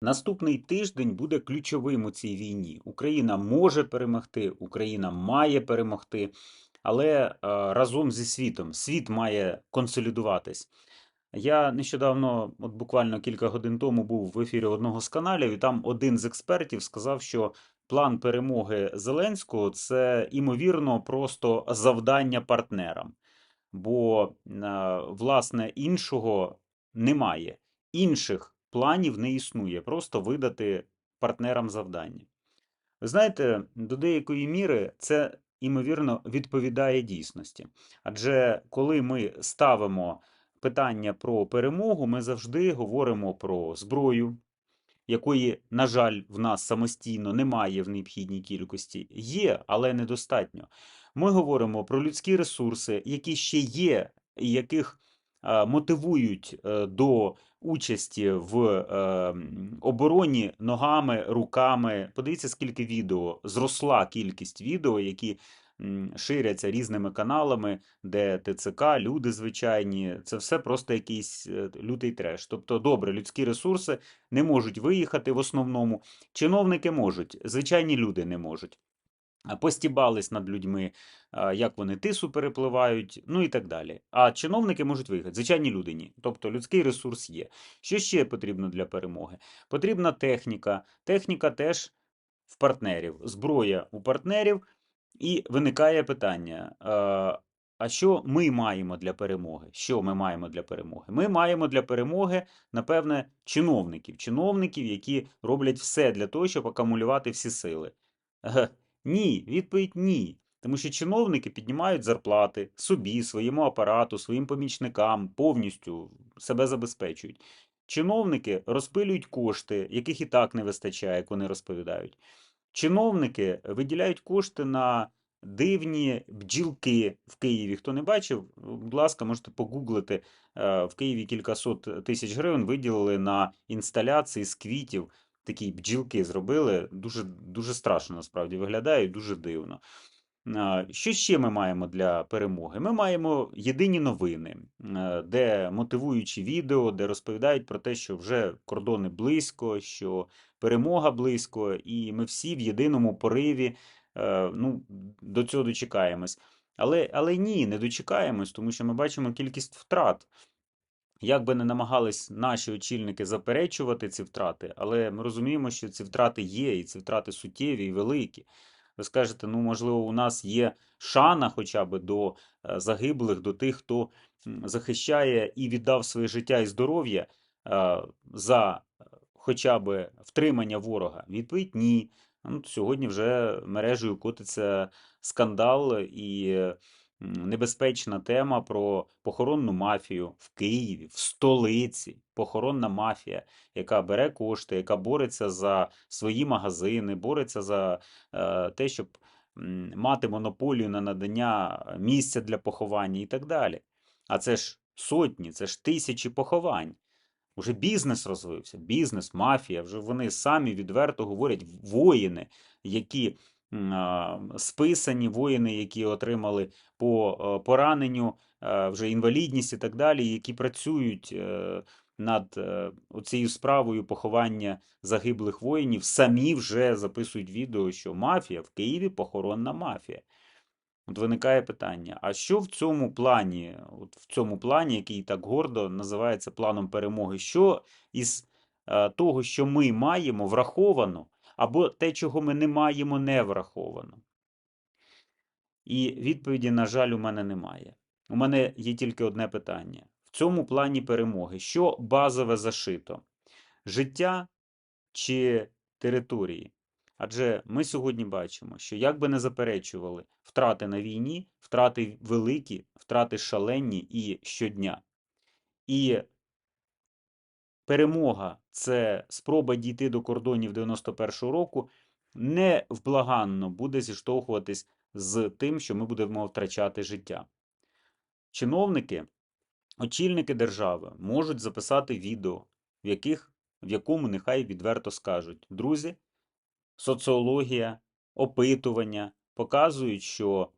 Наступний тиждень буде ключовим у цій війні. Україна може перемогти, Україна має перемогти, але е, разом зі світом світ має консолідуватись. Я нещодавно, от буквально кілька годин тому, був в ефірі одного з каналів, і там один з експертів сказав, що план перемоги Зеленського це імовірно просто завдання партнерам, бо е, власне іншого немає. Інших планів не існує, просто видати партнерам завдання. Ви знаєте, до деякої міри це, ймовірно, відповідає дійсності. Адже коли ми ставимо питання про перемогу, ми завжди говоримо про зброю, якої, на жаль, в нас самостійно немає в необхідній кількості, є, але недостатньо. Ми говоримо про людські ресурси, які ще є, і яких мотивують е, до участі в е, обороні ногами, руками. Подивіться, скільки відео зросла кількість відео, які ширяться різними каналами, де ТЦК, люди звичайні. Це все просто якийсь е, лютий треш. Тобто, добре, людські ресурси не можуть виїхати в основному. Чиновники можуть, звичайні люди не можуть. Постібались над людьми, як вони тису перепливають, ну і так далі. А чиновники можуть виїхати, звичайні люди ні. Тобто людський ресурс є. Що ще потрібно для перемоги? Потрібна техніка. Техніка теж в партнерів, зброя у партнерів, і виникає питання. А що ми маємо для перемоги? Що ми маємо для перемоги? Ми маємо для перемоги, напевне, чиновників. Чиновників, які роблять все для того, щоб акумулювати всі сили. Ні, відповідь ні. Тому що чиновники піднімають зарплати собі, своєму апарату, своїм помічникам, повністю себе забезпечують. Чиновники розпилюють кошти, яких і так не вистачає, як вони розповідають. Чиновники виділяють кошти на дивні бджілки в Києві. Хто не бачив, будь ласка, можете погуглити. Е, В Києві кількасот тисяч гривень виділили на інсталяції з квітів. Такі бджілки зробили. Дуже, дуже страшно насправді виглядає і дуже дивно. Що ще ми маємо для перемоги? Ми маємо єдині новини, е, де мотивуючі відео, де розповідають про те, що вже кордони близько, що перемога близько, і ми всі в єдиному пориві е, ну, до цього дочекаємось. Але, але ні, не дочекаємось, тому що ми бачимо кількість втрат. Як би не намагались наші очільники заперечувати ці втрати, але ми розуміємо, що ці втрати є, і ці втрати суттєві і великі. Ви скажете, ну, можливо, у нас є шана хоча б до е, загиблих, до тих, хто захищає і віддав своє життя і здоров'я е, за е, хоча б втримання ворога. Відповідь ні. Ну, сьогодні вже мережею котиться скандал і небезпечна тема про похоронну мафію в Києві, в столиці. Похоронна мафія, яка бере кошти, яка бореться за свої магазини, бореться за е, те, щоб мати монополію на надання місця для поховання і так далі. А це ж сотні, це ж тисячі поховань. Уже бізнес розвився, бізнес, мафія. Вже вони самі відверто говорять воїни, які списані, воїни, які отримали по е, пораненню, е, вже інвалідність і так далі, які працюють е, над цією справою поховання загиблих воїнів, самі вже записують відео, що мафія в Києві похоронна мафія. От виникає питання: а що в цьому плані, от в цьому плані, який так гордо називається планом перемоги, що із того, що ми маємо, враховано, або те, чого ми не маємо, не враховано? І відповіді, на жаль, у мене немає. У мене є тільки одне питання: в цьому плані перемоги, що базове зашито? Життя чи території? Адже ми сьогодні бачимо, що як би не заперечували втрати на війні, втрати великі, втрати шалені і щодня. І перемога це спроба дійти до кордонів 91-го року, невблаганно буде зіштовхуватись з тим, що ми будемо втрачати життя. Чиновники, очільники держави можуть записати відео, в, яких, в якому нехай відверто скажуть: друзі, соціологія, опитування показують, що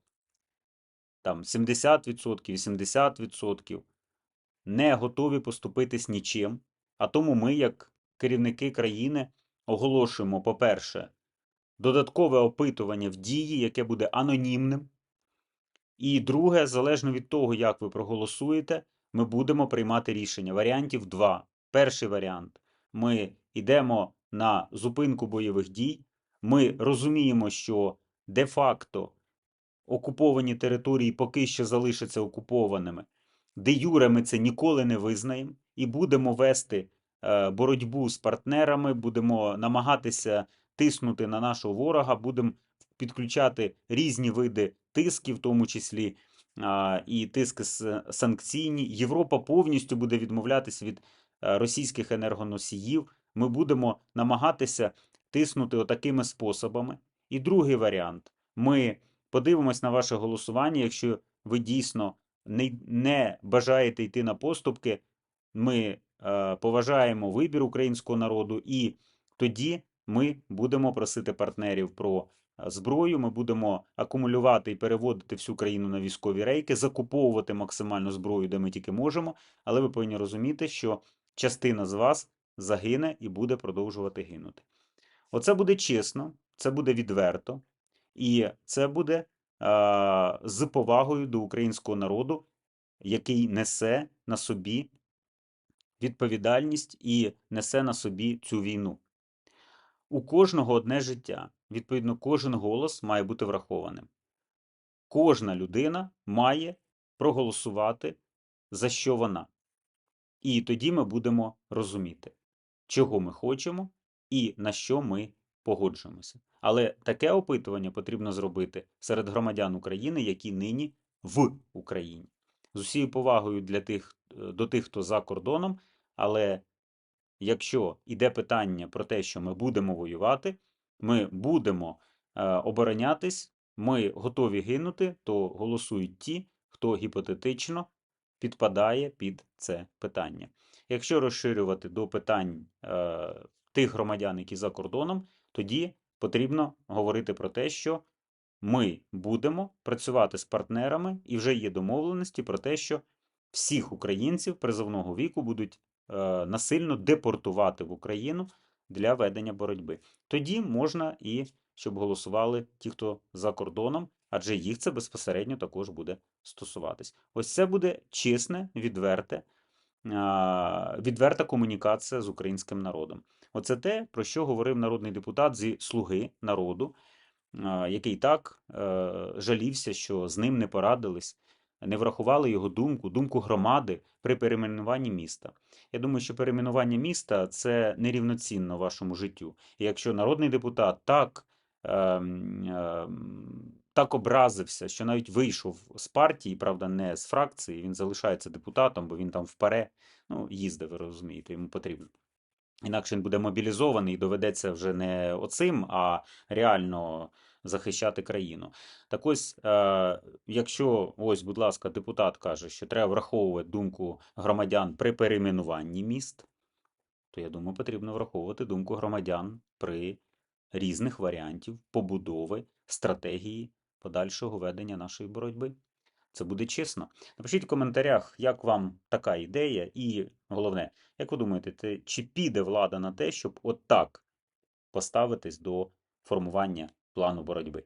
там 70%, 80% не готові поступитись нічим, а тому ми, як керівники країни, оголошуємо, по-перше, додаткове опитування в дії, яке буде анонімним. І друге, залежно від того, як ви проголосуєте, ми будемо приймати рішення. Варіантів два. Перший варіант: ми йдемо на зупинку бойових дій. Ми розуміємо, що де-факто окуповані території поки що залишаться окупованими. Де юре ми це ніколи не визнаємо і будемо вести е, боротьбу з партнерами, будемо намагатися тиснути на нашого ворога, будемо підключати різні види тисків, в тому числі і тиски санкційні. Європа повністю буде відмовлятися від е, російських енергоносіїв. Ми будемо намагатися тиснути отакими способами. І другий варіант: ми подивимось на ваше голосування. Якщо ви дійсно не бажаєте йти на поступки, ми е, поважаємо вибір українського народу, і тоді ми будемо просити партнерів про е, зброю. Ми будемо акумулювати і переводити всю країну на військові рейки, закуповувати максимальну зброю, де ми тільки можемо. Але ви повинні розуміти, що частина з вас загине і буде продовжувати гинути. Оце буде чесно, це буде відверто, і це буде з повагою до українського народу, який несе на собі відповідальність і несе на собі цю війну. У кожного одне життя. Відповідно, кожен голос має бути врахованим. Кожна людина має проголосувати за що вона. І тоді ми будемо розуміти, чого ми хочемо і на що ми погоджуємося. Але таке опитування потрібно зробити серед громадян України, які нині в Україні. З усією повагою для тих, е, до тих, хто за кордоном, але якщо йде питання про те, що ми будемо воювати, ми будемо е, оборонятись, ми готові гинути, то голосують ті, хто гіпотетично підпадає під це питання. Якщо розширювати до питань е, тих громадян, які за кордоном, тоді потрібно говорити про те, що ми будемо працювати з партнерами, і вже є домовленості про те, що всіх українців призовного віку будуть насильно депортувати в Україну для ведення боротьби. Тоді можна і щоб голосували ті, хто за кордоном, адже їх це безпосередньо також буде стосуватись. Ось це буде чесне, відверте, відверта комунікація з українським народом. Оце те, про що говорив народний депутат зі слуги народу, який так е, жалівся, що з ним не порадились, не врахували його думку, думку громади при перейменуванні міста. Я думаю, що перейменування міста це нерівноцінно вашому життю. І якщо народний депутат так. ем, ем, так образився, що навіть вийшов з партії, правда, не з фракції, він залишається депутатом, бо він там впере, ну, їздить, ви розумієте, йому потрібно. Інакше він буде мобілізований і доведеться вже не оцим, а реально захищати країну. Так ось, е, якщо ось, будь ласка, депутат каже, що треба враховувати думку громадян при перейменуванні міст, то я думаю, потрібно враховувати думку громадян при різних варіантів побудови стратегії подальшого ведення нашої боротьби. Це буде чесно. Напишіть в коментарях, як вам така ідея, і головне, як ви думаєте, чи піде влада на те, щоб отак поставитись до формування плану боротьби?